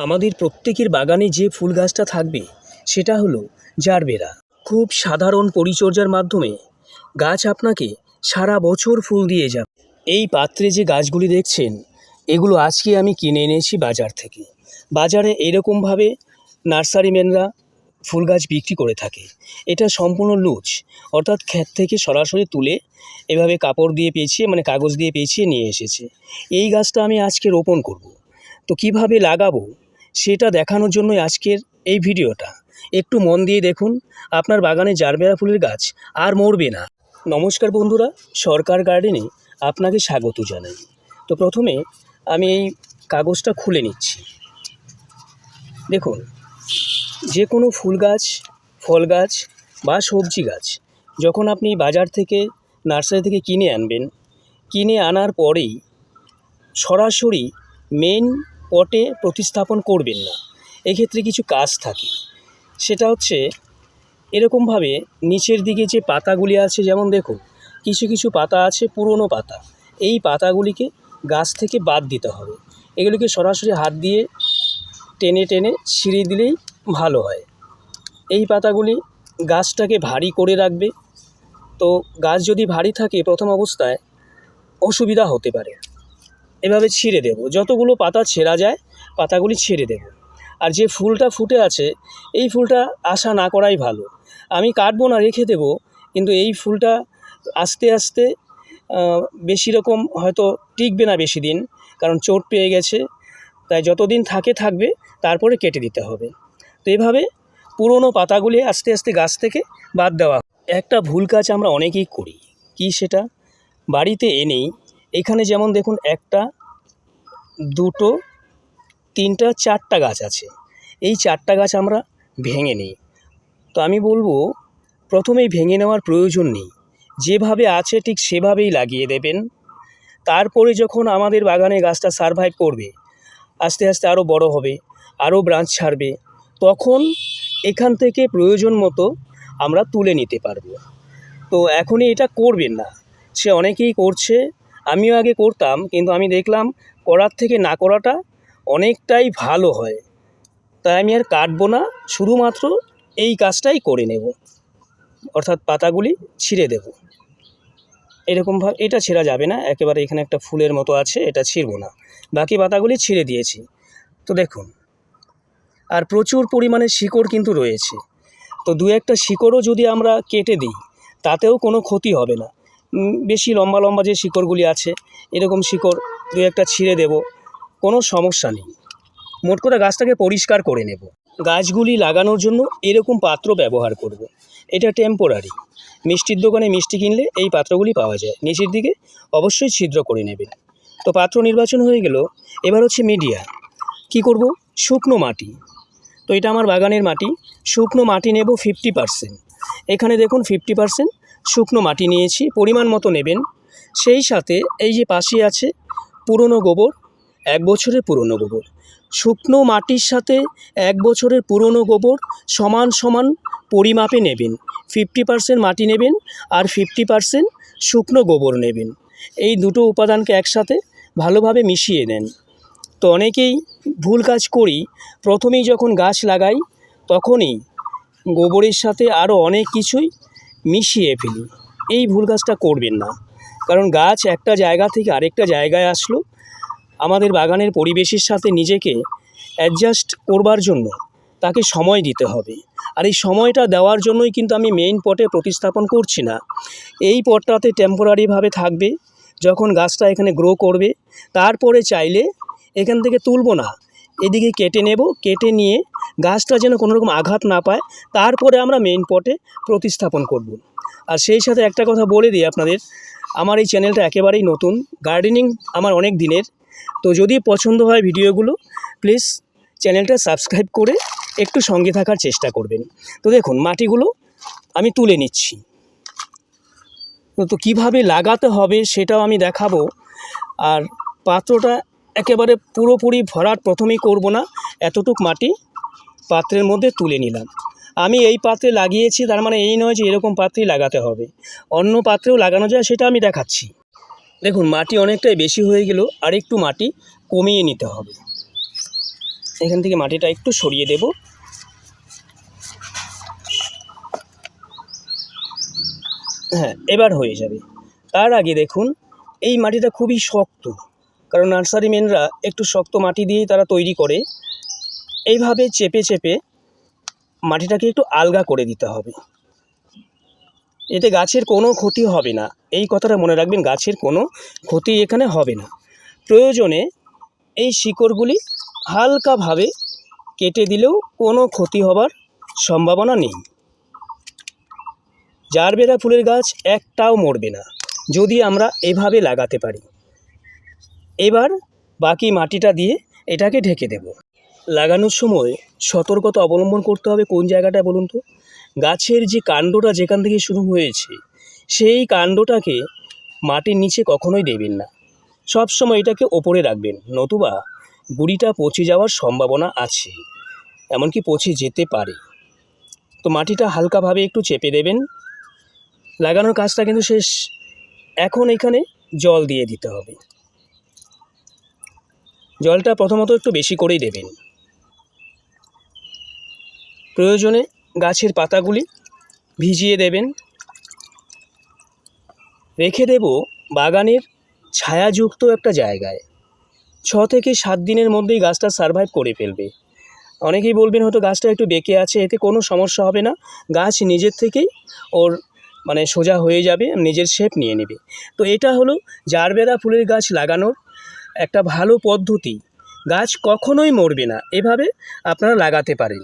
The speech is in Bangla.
আমাদের প্রত্যেকের বাগানে যে ফুল গাছটা থাকবে, সেটা হলো জারবেরা। খুব সাধারণ পরিচর্যার মাধ্যমে গাছ আপনাকে সারা বছর ফুল দিয়ে যাবে। এই পাত্রে যে গাছগুলি দেখছেন, এগুলো আজকে আমি কিনে এনেছি বাজার থেকে। বাজারে এরকমভাবে নার্সারিম্যানরা ফুল গাছ বিক্রি করে থাকে। এটা সম্পূর্ণ লুজ, অর্থাৎ ক্ষেত থেকে সরাসরি তুলে এভাবে কাপড় দিয়ে পেঁচিয়ে মানে কাগজ দিয়ে পেঁচিয়ে নিয়ে এসেছে। এই গাছটা আমি আজকে রোপণ করব। তো কীভাবে লাগাবো? সেটা দেখানোর জন্যই আজকের এই ভিডিওটা। একটু মন দিয়ে দেখুন, আপনার বাগানে জারবেরা ফুলের গাছ আর মরবে না। নমস্কার বন্ধুরা, সরকার গার্ডেনে আপনাকে স্বাগত জানাই। তো প্রথমে আমি এই কাগজটা খুলে নিচ্ছি। দেখুন যে কোনো ফুল গাছ, ফল গাছ বা সবজি গাছ, যখন আপনি বাজার থেকে, নার্সারি থেকে কিনে আনবেন, কিনে আনার পরেই সরাসরি মেন পটে প্রতিস্থাপন করবেন না। এক্ষেত্রে কিছু কাজ থাকে। সেটা হচ্ছে, এরকমভাবে নিচের দিকে যে পাতাগুলি আছে, যেমন দেখুন, কিছু কিছু পাতা আছে, পুরনো পাতা। এই পাতাগুলিকে গাছ থেকে বাদ দিতে হবে। এগুলিকে সরাসরি হাত দিয়ে টেনে টেনে ছিঁড়ে দিলেই ভালো হয়। এই পাতাগুলি গাছটাকে ভারী করে রাখবে। তো গাছ যদি ভারী থাকে, প্রথম অবস্থায় অসুবিধা হতে পারে। এভাবে ছিঁড়ে দেব। যতগুলো পাতা ছেঁড়া যায়, পাতাগুলি ছেড়ে দেব। আর যে ফুলটা ফুটে আছে, এই ফুলটা আশা না করাই ভালো। আমি কাটবো না, রেখে দেব, কিন্তু এই ফুলটা আস্তে আস্তে বেশি রকম হয়তো টিকবে না বেশি দিন, কারণ চোট পেয়ে গেছে। তাই যতদিন থাকে, থাকবে, তারপরে কেটে দিতে হবে। তো এভাবে পুরনো পাতাগুলি আস্তে আস্তে গাছ থেকে বাদ দেওয়া একটা ভুল কাজ আমরা অনেকেই করি। কি সেটা? বাড়িতে এনেই এখানে যেমন দেখুন একটা, দুটো, তিনটা, চারটা গাছ আছে। এই চারটা গাছ আমরা ভেঙে নিই। তো আমি বলব, প্রথমেই ভেঙে নেওয়ার প্রয়োজন নেই। যেভাবে আছে ঠিক সেভাবেই লাগিয়ে দেবেন। তারপরে যখন আমাদের বাগানে গাছটা সারভাইভ করবে, আস্তে আস্তে আরও বড় হবে আরও ব্রাঞ্চ ছাড়বে, তখন এখান থেকে প্রয়োজন মতো আমরা তুলে নিতে পারব। তো এখনই এটা করবেন না। সে অনেকেই করছে আমিও আগে করতাম, কিন্তু আমি দেখলাম করার থেকে না করাটা অনেকটাই ভালো হয়। তাই আমি আর কাটবো না, শুধুমাত্র এই কাজটাই করে নেব। অর্থাৎ পাতাগুলি ছিঁড়ে দেব। এরকমভাবে এটা ছেঁড়া যাবে না, একেবারে এখানে একটা ফুলের মতো আছে, এটা ছিঁড়বো না। বাকি পাতাগুলি ছিঁড়ে দিয়েছি। তো দেখুন, আর প্রচুর পরিমাণে শিকড় কিন্তু রয়েছে। তো দু একটা শিকড়ও যদি আমরা কেটে দিই, তাতেও কোনো ক্ষতি হবে না। বেশি লম্বা লম্বা যে শিকড়গুলি আছে, এরকম শিকড় দু একটা ছিঁড়ে দেব, কোনো সমস্যা নেই। মোট করে গাছটাকে পরিষ্কার করে নেব। গাছগুলি লাগানোর জন্য এরকম পাত্র ব্যবহার করব। এটা টেম্পোরারি মিষ্টির দোকানে মিষ্টি কিনলে এই পাত্রগুলি পাওয়া যায়। নিচের দিকে অবশ্যই ছিদ্র করে নেবেন। তো পাত্র নির্বাচন হয়ে গেল। এবার হচ্ছে মিডিয়া কি করব? শুকনো মাটি। তো এটা আমার বাগানের মাটি। শুকনো মাটি নেব ফিফটি পারসেন্ট এখানে দেখুন ফিফটি পারসেন্ট শুকনো মাটি নিয়েছি, পরিমাণ মতো নেবেন। সেই সাথে এই যে পাশে আছে পুরনো গোবর, এক বছরের পুরনো গোবর। শুকনো মাটির সাথে এক বছরের পুরনো গোবর সমান সমান পরিমাপে নেবেন। ফিফটি পারসেন্ট মাটি নেবেন আর ফিফটি পারসেন্ট শুকনো গোবর নেবেন। এই দুটো উপাদানকে একসাথে ভালোভাবে মিশিয়ে নেন। তো অনেকেই ভুল কাজ করি, প্রথমেই যখন গাছ লাগাই, তখনই গোবরের সাথে আরও অনেক কিছুই মিশিয়ে ফেলি। এই ভুল কাজটা করবেন না। কারণ গাছ একটা জায়গা থেকে আরেকটা জায়গায় আসলো। আমাদের বাগানের পরিবেশের সাথে নিজেকে অ্যাডজাস্ট করবার জন্য তাকে সময় দিতে হবে। আর এই সময়টা দেওয়ার জন্যই কিন্তু আমি মেইন পটে প্রতিস্থাপন করছি না। এই পটটাতে টেম্পোরারিভাবে থাকবে। যখন গাছটা এখানে গ্রো করবে, তারপরে চাইলে এখান থেকে তুলবো না। এদিকে কেটে নেব, কেটে নিয়ে গাছটা যেন কোনো রকম আঘাত না পায়, তারপরে আমরা মেইন পটে প্রতিস্থাপন করব। আর সেই সাথে একটা কথা বলে দিই আপনাদের, আমার এই চ্যানেলটা একেবারেই নতুন গার্ডেনিং আমার অনেক দিনের। তো যদি পছন্দ হয় ভিডিওগুলো প্লিজ চ্যানেলটা সাবস্ক্রাইব করে একটু সঙ্গে থাকার চেষ্টা করবেন। তো দেখুন, মাটিগুলো আমি তুলে নিচ্ছি। তো কীভাবে লাগাতে হবে সেটাও আমি দেখাবো। আর পাত্রটা একেবারে পুরোপুরি ভরাট প্রথমেই করব না, এতটুক মাটি পাত্রের মধ্যে তুলে নিলাম। আমি এই পাত্রে লাগিয়েছি, তার মানে এই নয় যে এরকম পাত্রেই লাগাতে হবে। অন্য পাত্রেও লাগানো যায়, সেটা আমি দেখাচ্ছি। দেখুন, মাটি অনেকটাই বেশি হয়ে গেল, আর একটু মাটি কমিয়ে নিতে হবে। এখান থেকে মাটিটা একটু সরিয়ে দেব। হ্যাঁ এবার হয়ে যাবে। তার আগে দেখুন, এই মাটিটা খুবই শক্ত। কারণ নার্সারি ম্যানরা একটু শক্ত মাটি দিয়েই তারা তৈরি করে। এইভাবে চেপে চেপে মাটিটাকে একটু আলগা করে দিতে হবে। এতে গাছের কোনো ক্ষতি হবে না। এই কথাটা মনে রাখবেন, গাছের কোনো ক্ষতি এখানে হবে না। প্রয়োজনে এই শিকড়গুলি হালকাভাবে কেটে দিলেও কোনো ক্ষতি হবার সম্ভাবনা নেই। জারবেরা ফুলের গাছ একটাও মরবে না, যদি আমরা এভাবে লাগাতে পারি। এবার বাকি মাটিটা দিয়ে এটাকে ঢেকে দেব। লাগানোর সময় সতর্কতা অবলম্বন করতে হবে কোন জায়গাটা বলুন তো? গাছের যে কাণ্ডটা যেখান থেকে শুরু হয়েছে, সেই কাণ্ডটাকে মাটির নিচে কখনোই দেবেন না। সব সময় এটাকে ওপরে রাখবেন, নতুবা গুড়িটা পচে যাওয়ার সম্ভাবনা আছে, এমনকি পচে যেতে পারে। তো মাটিটা হালকাভাবে একটু চেপে দেবেন। লাগানোর কাজটা কিন্তু শেষ। এখন এখানে জল দিয়ে দিতে হবে। জলটা প্রথমত একটু বেশি করেই দেবেন। প্রয়োজনে গাছের পাতাগুলি ভিজিয়ে দেবেন। রেখে দেব বাগানের ছায়াযুক্ত একটা জায়গায়। ছ থেকে সাত দিনের মধ্যেই গাছটা সারভাইভ করে ফেলবে। অনেকেই বলবেন হয়তো গাছটা একটু বেঁকে আছে, এতে কোনো সমস্যা হবে না। গাছ নিজের থেকেই ওর মানে সোজা হয়ে যাবে, নিজের শেপ নিয়ে নেবে। তো এটা হলো জারবেরা ফুলের গাছ লাগানোর একটা ভালো পদ্ধতি। গাছ কখনোই মরবে না, এভাবে আপনারা লাগাতে পারেন।